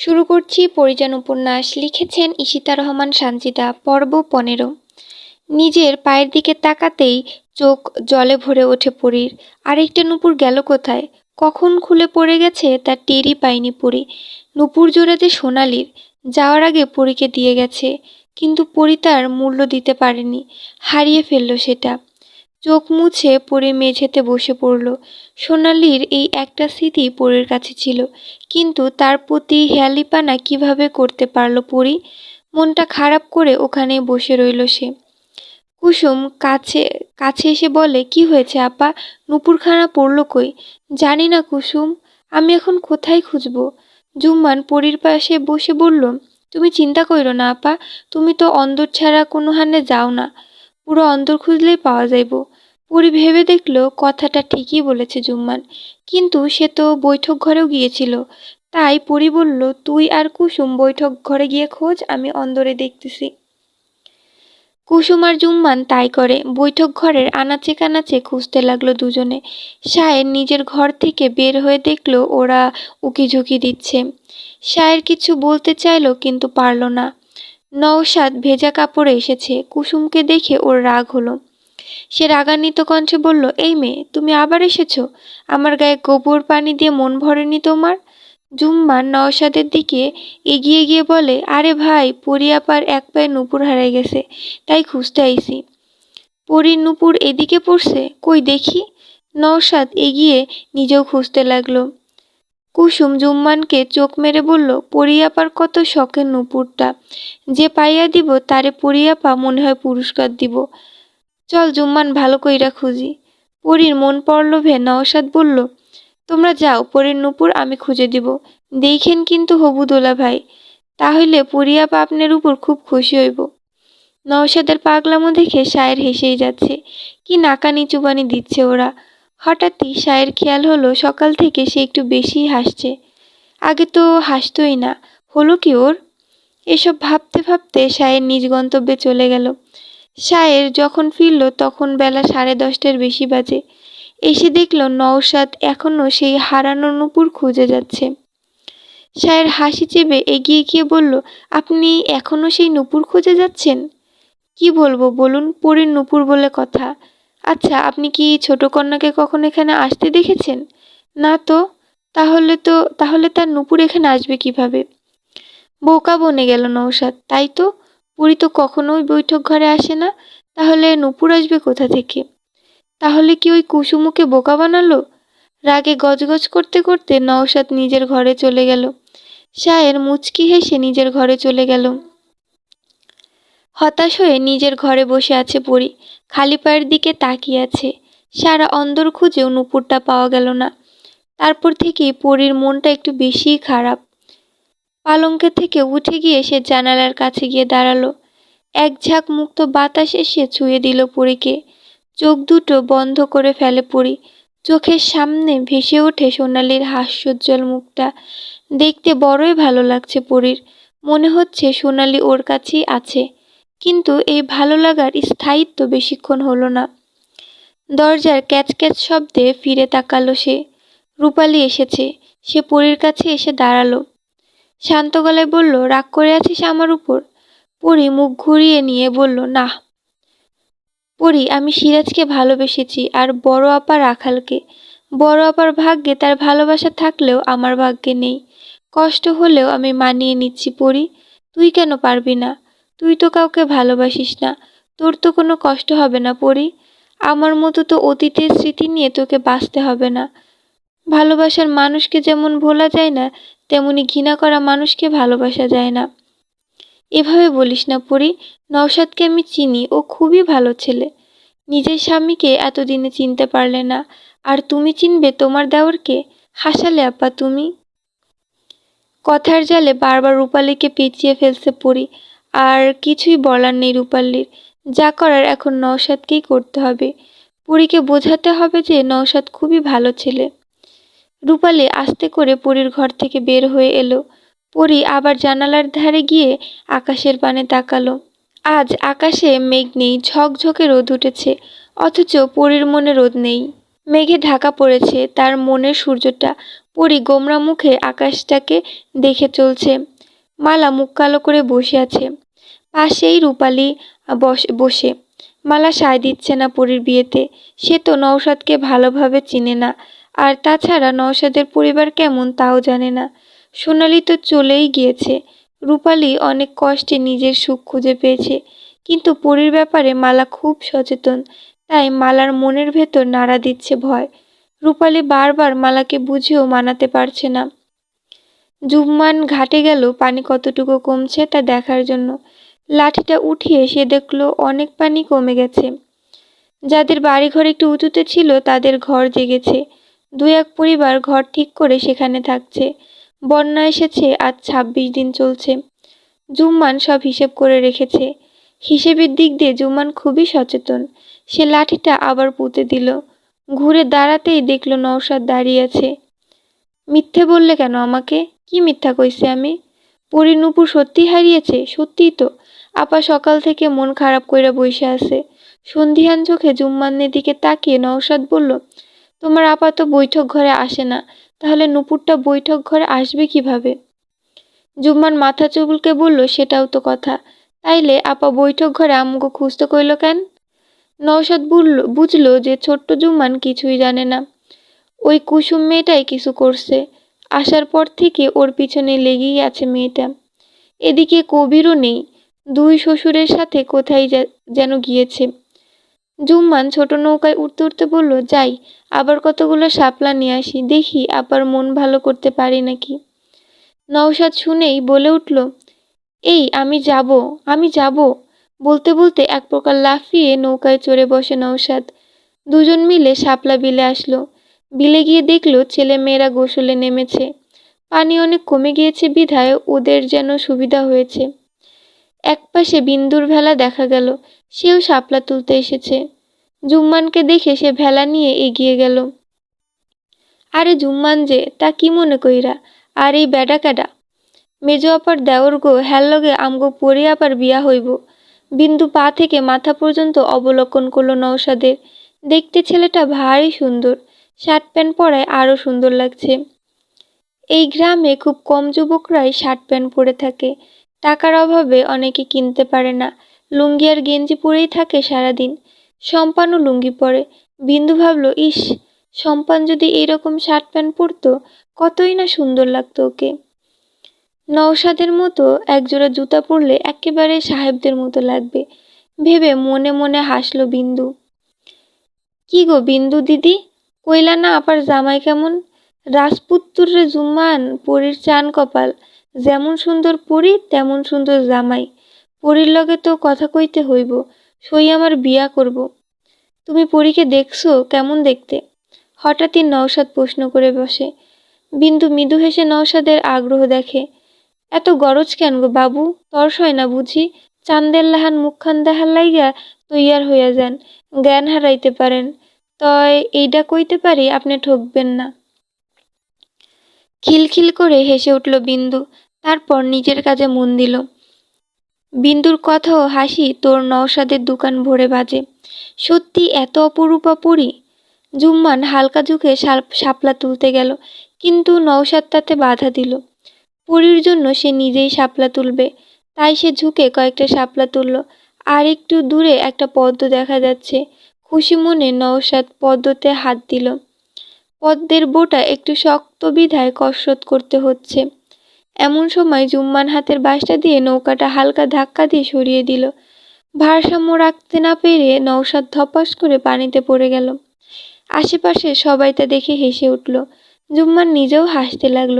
শুরু করছি পরিজন উপন্যাস। লিখেছেন ঈশিতা রহমান, সানজিদা, পর্ব পনেরো। নিজের পায়ের দিকে তাকাতেই চোখ জলে ভরে ওঠে পরীর। আরেকটা নুপুর গেল কোথায়? কখন খুলে পড়ে গেছে তার টেরই পায়নি পরি। নুপুর জোড়াতে সোনালির, যাওয়ার আগে পরীকে দিয়ে গেছে। কিন্তু পরি তার মূল্য দিতে পারেনি। হারিয়ে ফেলল সেটা। চোখ মুছে পরে মেঝেতে বসে পড়ল। সোনালির এই একটা স্মৃতি পরীর কাছে ছিল। কিন্তু তার প্রতি হেয়ালিপানা কীভাবে করতে পারল পরি? মনটা খারাপ করে ওখানে বসে রইল সে। কুসুম কাছে কাছে এসে বলে, কি হয়েছে আপা? নুপুরখানা পড়ল কই? জানি না কুসুম, আমি এখন কোথায় খুঁজব? জুম্মান পরীর পাশে বসে বলল, তুমি চিন্তা করো না আপা, তুমি তো অন্দর ছাড়া কোনো হানে যাও না। পুরো অন্দর খুঁজলেই পাওয়া যাইব। পরি ভেবে দেখল কথাটা ঠিকই বলেছে জুম্মান। কিন্তু সে তো বৈঠক ঘরেও গিয়েছিল। তাই পরি বলল, তুই আর কুসুম বৈঠক ঘরে গিয়ে খোঁজ, আমি অন্দরে দেখতেছি। কুসুম আর জুম্মান তাই করে। বৈঠক ঘরের আনাচে কানাচে খুঁজতে লাগল দুজনে। সায়ের নিজের ঘর থেকে বের হয়ে দেখল ওরা উকিঝুঁকি দিচ্ছে। সায়ের কিছু বলতে চাইলো, কিন্তু পারল না। নওশাদ ভেজা কাপড়ে এসেছে। কুসুমকে দেখে ওর রাগ হলো। সে রাগান্বিত কণ্ঠে বলল, এই মেয়ে, তুমি আবার এসেছ? আমার গায়ে গোবর পানি দিয়ে মন ভরেনি তোমার? জুম্মান নওশাদের দিকে এগিয়ে গিয়ে বলে, আরে ভাই পরিয়াপার এক পায়ে নুপুর হারাই গেছে, তাই খুঁজতে আইছি। পরীর নুপুর এদিকে পড়ছে, কই দেখি? নওশাদ এগিয়ে নিজেও খুঁজতে লাগল। কুসুম জুম্মানকে চোখ মেরে বলল পরিয়াপার কত শখের নুপুরটা। যে পাইয়া দিব, তারে পরিয়াপা মনে হয় পুরস্কার দিব। চল জুম্মান ভালো কইরা খুঁজি। পরীর মন পড়লভে নওসাদ বলল, তোমরা যাও, পরীর নুপুর আমি খুঁজে দিব। দেখেন কিন্তু হবু দোলা ভাই, তাহলে পরিয়াপা পাপনের উপর খুব খুশি হইব। নওশাদের পাগলামো দেখে সায়ের হেসেই যাচ্ছে। কি নাকানি চুবানি দিচ্ছে ওরা। হঠাৎই সায়ের খেয়াল হলো সকাল থেকে সে একটু বেশি হাসছে। আগে তো হাসতই না, হলো কি ওর? এসব ভাবতে ভাবতে সায়ের নিজ গন্তব্যে চলে গেল। শায়ের যখন ফিরল, তখন বেলা সাড়ে দশটার বেশি বাজে। এসে দেখল নওশাদ এখনও সেই হারানো নূপুর খুঁজে যাচ্ছে। শায়ের হাসি চেপে এগিয়ে গিয়ে বলল, আপনি এখনও সেই নূপুর খুঁজে যাচ্ছেন? কি বলব বলুন, পরীর নূপুর বলে কথা। আচ্ছা আপনি কি ছোট কন্যাকে কখন এখানে আসতে দেখেছেন? না তো, তাহলে তো, তাহলে তার নূপুর এখানে আসবে কীভাবে? বোকা বনে গেল নৌসাদ তাই তো? পুরী তো কখনোই বৈঠক ঘরে আসে না, তাহলে নুপুর আসবে কোথা থেকে? তাহলে কি ওই কুসুমুকে বোকা বানালো? রাগে গজগজ করতে করতে নওশাদ নিজের ঘরে চলে গেল। শায়ের মুচকি হেসে নিজের ঘরে চলে গেল। হতাশ হয়ে নিজের ঘরে বসে আছে পরি। খালি পায়ের দিকে তাকিয়ে আছে। সারা অন্দর খুঁজেও নুপুরটা পাওয়া গেল না। তারপর থেকেই পরীর মনটা একটু বেশিই খারাপ। পালঙ্কের থেকে উঠে গিয়ে সে জানালার কাছে গিয়ে দাঁড়াল। এক ঝাঁক মুক্ত বাতাস এসে ছুঁয়ে দিল পরীকে। চোখ দুটো বন্ধ করে ফেলে পড়ি চোখের সামনে ভেসে ওঠে সোনালির হাস্যোজ্জ্বল মুখটা। দেখতে বড়ই ভালো লাগছে পরীর। মনে হচ্ছে সোনালি ওর কাছেই আছে। কিন্তু এই ভালো লাগার স্থায়িত্ব বেশিক্ষণ হলো না। দরজার ক্যাচ ক্যাচ শব্দে ফিরে তাকালো সে। রূপালি এসেছে। সে পরীর কাছে এসে দাঁড়াল। শান্ত গলায় বলল, রাগ করে আছিস আমার উপর? পরি মুখ ঘুরিয়ে নিয়ে বলল, না। পরি, আমি সিরাজকে ভালোবেসেছি, আর বড় আপা রাখালকে বড় আপার ভাগ্যে তার ভালোবাসা থাকলেও আমার ভাগ্যে নেই। কষ্ট হলেও আমি মানিয়ে নিচ্ছি, পরি। তুই কেন পারবি না? তুই তো কাউকে ভালোবাসিস না। তোর তো কোনো কষ্ট হবে না, পরি। আমার মতো তো অতীতের স্মৃতি নিয়ে তোকে বাঁচতে হবে না। ভালোবাসার মানুষকে যেমন ভোলা যায় না, তেমনি ঘৃণা করা মানুষকে ভালোবাসা যায় না। এভাবে বলিস না পরি, নওশাদকে আমি চিনি, ও খুবই ভালো ছেলে। নিজের স্বামীকে এতদিনে চিনতে পারলে না, আর তুমি চিনবে তোমার দেওরকে হাসালে আপা তুমি। কথার জালে বারবার রূপালীকে পেঁচিয়ে ফেলছে পরি, আর কিছুই বলার নেই রূপালীর। যা করার এখন নওশাদকেই করতে হবে। পুরীকে বোঝাতে হবে যে নওশাদ খুবই ভালো ছেলে। রূপালী আস্তে করে পুরীর ঘর থেকে বের হয়ে এলো। পরি আবার জানালার ধারে গিয়ে আকাশের পানে তাকালো। আজ আকাশে মেঘ নেই, ঝকঝকে রোদ উঠেছে, অথচ পরীর মনে রোদ নেই। মেঘে ঢাকা পড়েছে, তার মনের সূর্যটা। পরি গোমরা মুখে আকাশটাকে দেখে চলছে। মালা মুখ কালো করে বসে আছে। পাশেই রূপালি বস- মালা সায় দিচ্ছে না পরীর বিয়েতে। সে তো নওশাদকে ভালোভাবে চিনে না। আর তাছাড়া নওশাদের পরিবার কেমন তাও জানে না। সোনালি তো চলেই গিয়েছে। রূপালি অনেক কষ্টে নিজের সুখ খুঁজে পেয়েছে। কিন্তু পরীর ব্যাপারে মালা খুব সচেতন, তাই মালার মনের ভেতর নাড়া দিচ্ছে ভয়। রূপালি বারবার মালাকে বুঝিয়েও মানাতে পারছে না। জুম্মান ঘাটে গেল, পানি কতটুকু কমছে তা দেখার জন্য। লাঠিটা উঠিয়ে সে দেখল অনেক পানি কমে গেছে। যাদের বাড়িঘর একটু উঁচুতে ছিল, তাদের ঘর জেগেছে। দু এক পরিবার ঘর ঠিক করে সেখানে থাকছে। বন্যা এসেছে, আজ ছাব্বিশ দিন চলছে। জুম্মান সব হিসেব করে রেখেছে। হিসেবের দিক দিয়ে জুম্মান খুবই সচেতন। সে লাঠিটা আবার পুঁতে দিল। ঘুরে দাঁড়াতেই দেখল নৌসাদ দাঁড়িয়ে আছে। মিথ্যে বললে কেন আমাকে? কি মিথ্যা কইছে আমি? পরি নুপুর সত্যি হারিয়েছে? সত্যিই তো। আপা সকাল থেকে মন খারাপ কইরা বসে আছে। সন্ধিহান চোখে জুম্মানের দিকে তাকিয়ে নওশাদ বলল তোমার আপা তো বৈঠক ঘরে আসে না। তাহলে নুপুরটা বৈঠক ঘরে আসবে কীভাবে? জুম্মান মাথা চুলকে বলল, সেটাও তো কথা। তাইলে আপা বৈঠক ঘরে আম্মুকে খুঁজতে কইল কেন? নওশাদ বুঝল বুঝলো যে ছোট্ট জুম্মান কিছুই জানে না। ওই কুসুম মেয়েটাই কিছু করছে। আসার পর থেকে ওর পিছনে লেগেই আছে মেয়েটা। এদিকে কবিরও নেই। দুই শ্বশুরের সাথে কোথায় যেন গিয়েছে। জুম্মান ছোট নৌকায় উঠতে উঠতে বলল, যাই, আবার কতগুলো শাপলা নিয়ে আসি, দেখি আবার মন ভালো করতে পারি নাকি? নওশাদ শুনেই বলে উঠল, এই, আমি যাব আমি যাব। বলতে বলতে এক প্রকার লাফিয়ে নৌকায় চড়ে বসে নওশাদ। দুজন মিলে শাপলা বিলে আসলো। বিলে গিয়ে দেখল ছেলে মেয়েরা গোসলে নেমেছে। পানি অনেক কমে গিয়েছে বিধায় ওদের যেন সুবিধা হয়েছে। একপাশে বিন্দুর ভেলা দেখা গেল। সেও শাপলা তুলতে এসেছে। জুম্মানকে দেখে সে ভেলা নিয়ে এগিয়ে গেল। আরে জুম্মান যে, তা কি মনে কইরা? আর এই বেডা কেডা? মেজো আপার দেওর গো হ্যার লগে আমগো পরি আবার বিয়া হইব। বিন্দু পা থেকে মাথা পর্যন্ত অবলোকন করল নৌসাদের দেখতে ছেলেটা ভারী সুন্দর, শার্ট প্যান্ট পরায় আরও সুন্দর লাগছে। এই গ্রামে খুব কম যুবকরাই শার্ট প্যান্ট পরে থাকে। টাকার অভাবে অনেকে কিনতে পারে না। লুঙ্গি আর গেঞ্জি পরেই থাকে সারাদিন। সম্পানও লুঙ্গি পরে। বিন্দু ভাবলো, ইস, সম্পান যদি এইরকম শার্ট প্যান্ট পরতো, কতই না সুন্দর লাগতো ওকে। নওশাদের মতো একজোড়া জুতা পরলে একেবারে সাহেবদের মতো লাগবে। ভেবে মনে মনে হাসলো বিন্দু। কি গো বিন্দু দিদি, কইলা না আপার জামাই কেমন? রাজপুত্তুরে জুম্মান পরীর চান কপাল। যেমন সুন্দর পরী, তেমন সুন্দর জামাই। পরীর লগে তো কথা কইতে হইব, সই আমার বিয়া করব। তুমি পরীকে দেখছ কেমন দেখতে? হঠাৎই নওশাদ প্রশ্ন করে বসে। বিন্দু মৃদু হেসে নওশাদের আগ্রহ দেখে। এত গরজ কেন গো বাবু? তর্স হয় না বুঝি? চান্দের লাহান মুখখান দেখার লাইগা তৈয়ার হইয়া যান, জ্ঞান হারাইতে পারেন। তয় এইটা কইতে পারি আপনি ঠকবেন না। খিলখিল করে হেসে উঠল বিন্দু, তারপর নিজের কাজে মন দিল। বিন্দুর কথা ও হাসি তোর নওশাদের দোকান ভরে বাজে। সত্যি এত অপরূপা পরি জুম্মান হালকা ঝুঁকে শাপলা তুলতে গেল, কিন্তু নওশাদ তাতে বাধা দিল। পরির জন্য সে নিজেই শাপলা তুলবে। তাই সে ঝুঁকে কয়েকটা শাপলা তুলল। আর একটু দূরে একটা পদ্ম দেখা যাচ্ছে। খুশি মনে নওশাদ পদ্মতে হাত দিল। পদ্মের বোটা একটু শক্ত বিধায় কসরত করতে হচ্ছে। এমন সময় জুম্মান হাতের বাঁশটা দিয়ে নৌকাটা হালকা ধাক্কা দিয়ে সরিয়ে দিল। ভারসাম্য রাখতে না পেরে নৌসাদ ধপাস করে পানিতে পড়ে গেল। আশেপাশে সবাই তা দেখে হেসে উঠল। জুম্মান নিজেও হাসতে লাগল।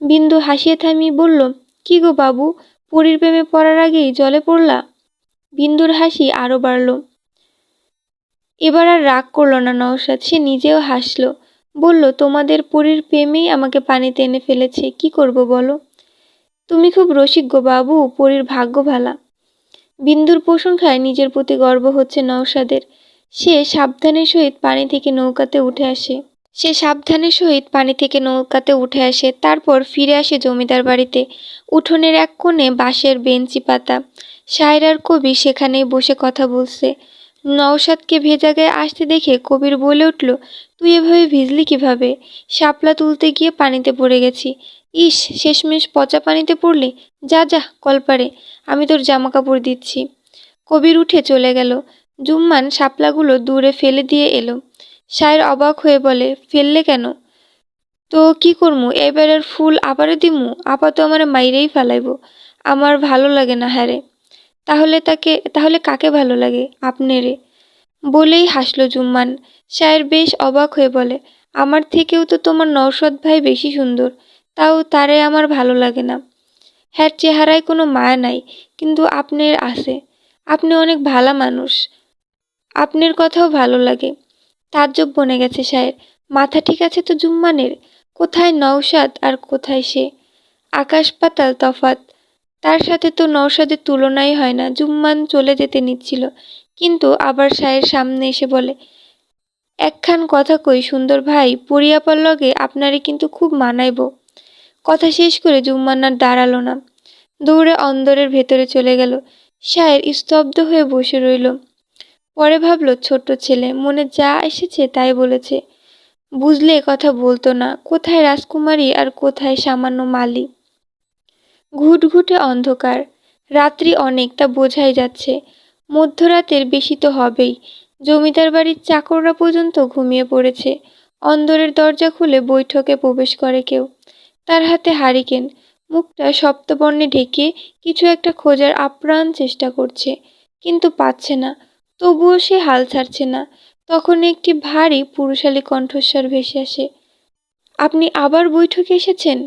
বিন্দু হাসিয়ে থামিয়ে বলল, কি গো বাবু, পুরীর প্রেমে পড়ার আগেই জলে পড়লা? বিন্দুর হাসি আরও বাড়ল। এবার আর রাগ করল না নওশাদ, সে নিজেও হাসলো। বলল, তোমাদের পুরীর প্রেমেই আমাকে পানিতে এনে ফেলেছে, কি করব বলো? তুমি খুব রসিক গো বাবু, পরীর ভাগ্য ভালা। বিন্দুর প্রশংসায় নিজের প্রতি গর্ব হচ্ছে নওশাদের। সে সাবধানের সহিত পানি থেকে নৌকাতে উঠে আসে। সে সাবধানের সহিত পানি থেকে নৌকাতে উঠে আসে, তারপর ফিরে আসে জমিদার বাড়িতে। উঠোনের এক কোণে বাঁশের বেঞ্চি পাতা। সায়রার কবি সেখানেই বসে কথা বলছে। নওশাদকে ভেজা গায়ে আসতে দেখে কবির বলে উঠল, তুই এভাবে ভিজলি কীভাবে? শাপলা তুলতে গিয়ে পানিতে পড়ে গেছি। ইস, শেষমেশ পচা পানিতে পড়লি? যা যা, কলপারে। আমি তোর জামা কাপড় দিচ্ছি। কবির উঠে চলে গেল। জুম্মান শাপলাগুলো দূরে ফেলে দিয়ে এলো। সায়ের অবাক হয়ে বলে, ফেললে কেন? তো কি করমু? এবারের ফুল আবারও দিমু? আপাতত আমার মাইরেই ফেলাইব। আমার ভালো লাগে না হ্যারে তাহলে তাকে, তাহলে কাকে ভালো লাগে? আপনারে। বলেই হাসলো জুম্মান। সায়ের বেশ অবাক হয়ে বলে, আমার থেকেও তো তোমার নওশাদ ভাই বেশি সুন্দর। তাও তারে আমার ভালো লাগে না। হ্যার চেহারায় কোনো মায়া নাই, কিন্তু আপনার আছে। আপনি অনেক ভালা মানুষ। আপনার কথাও ভালো লাগে। তাজ্জব বনে গেছে সায়ের মাথা ঠিক আছে তো জুম্মানের? কোথায় নওশাদ আর কোথায় সে? আকাশ পাতাল তফাত তার সাথে তো নওশাদের তুলনাই হয় না, জুম্মান চলে যেতে নিচ্ছিল। কিন্তু আবার সায়ের সামনে এসে বলে, একখান কথা কই, সুন্দর ভাই পরিয়াপার লগে আপনারে কিন্তু খুব মানাইব কথা শেষ করে জুম্মান আর দাঁড়াল না। দৌড়ে অন্দরের ভেতরে চলে গেল। সায়ের স্তব্ধ হয়ে বসে রইল। পরে ভাবলো, ছোট্ট ছেলে, মনে যা এসেছে তাই বলেছে। বুঝলে কথা বলতো না, কোথায় রাজকুমারী আর কোথায় সামান্য মালি। ঘুটঘুটে অন্ধকার। রাত্রি অনেকটা বোঝাই যাচ্ছে। মধ্যরাতের বেশি তো হবেই। জমিদার বাড়ির চাকররা পর্যন্ত ঘুমিয়ে পড়েছে। অন্দরের দরজা খুলে বৈঠকে প্রবেশ করে কেউ। তার হাতে হারিকেন। মুখটা সপ্তবর্ণে ঢেকে কিছু একটা খোঁজার আপ্রাণ চেষ্টা করছে, কিন্তু পাচ্ছে না। তবুও সে হাল ছাড়ছে না। তখন একটি ভারী পুরুষালী কণ্ঠস্বর ভেসে আসে, আপনি আবার বৈঠকে এসেছেন?